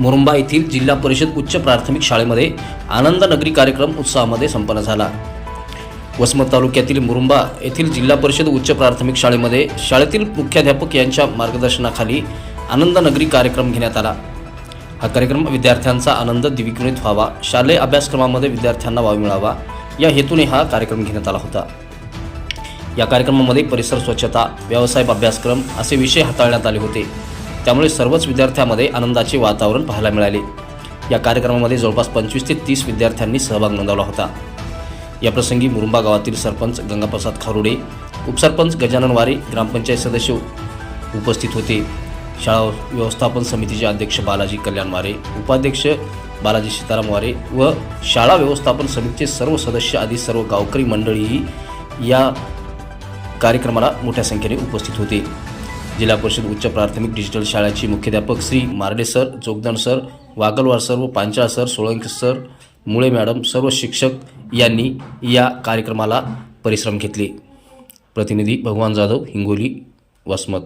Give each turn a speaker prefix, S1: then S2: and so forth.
S1: मुरुंबा येथील जिल्हा परिषद उच्च प्राथमिक शाळेमध्ये आनंद नगरी कार्यक्रम उत्साहामध्ये संपन्न झाला. वसमत तालुक्यातील मुरुंबा येथील जिल्हा परिषद उच्च प्राथमिक शाळेमध्ये शाळेतील मुख्याध्यापक यांच्या मार्गदर्शनाखाली आनंद नगरी कार्यक्रम घेण्यात आला. हा कार्यक्रम विद्यार्थ्यांचा आनंद द्विगुणित व्हावा शालेय अभ्यासक्रमामध्ये विद्यार्थ्यांना वाव मिळावा या हेतूने हा कार्यक्रम घेण्यात आला होता. या कार्यक्रमामध्ये परिसर स्वच्छता व्यावसायिक अभ्यासक्रम असे विषय हाताळण्यात आले होते. त्यामुळे सर्वच विद्यार्थ्यांमध्ये आनंदाचे वातावरण पाहायला मिळाले. या कार्यक्रमामध्ये जवळपास पंचवीस ते तीस विद्यार्थ्यांनी सहभाग नोंदवला होता. याप्रसंगी मुरुंबा गावातील सरपंच गंगाप्रसाद खारुडे उपसरपंच गजानन वारे ग्रामपंचायत सदस्य उपस्थित होते. शाळा व्यवस्थापन समितीचे अध्यक्ष बालाजी कल्याण वारे उपाध्यक्ष बालाजी सीताराम वारे व शाळा व्यवस्थापन समितीचे सर्व सदस्य आदी सर्व गावकरी मंडळीही या कार्यक्रमाला मोठ्या संख्येने उपस्थित होते. जिल्हा परिषद उच्च प्राथमिक डिजिटल शाळेचे मुख्याध्यापक Shri Marde sir Jogdan sir Wagalwar sir व पांचाळ सर सोळंकी सर मुळे मॅडम सर्व शिक्षक यांनी या कार्यक्रमाला परिश्रम घेतले. प्रतिनिधी भगवान जाधव हिंगोली वसमत.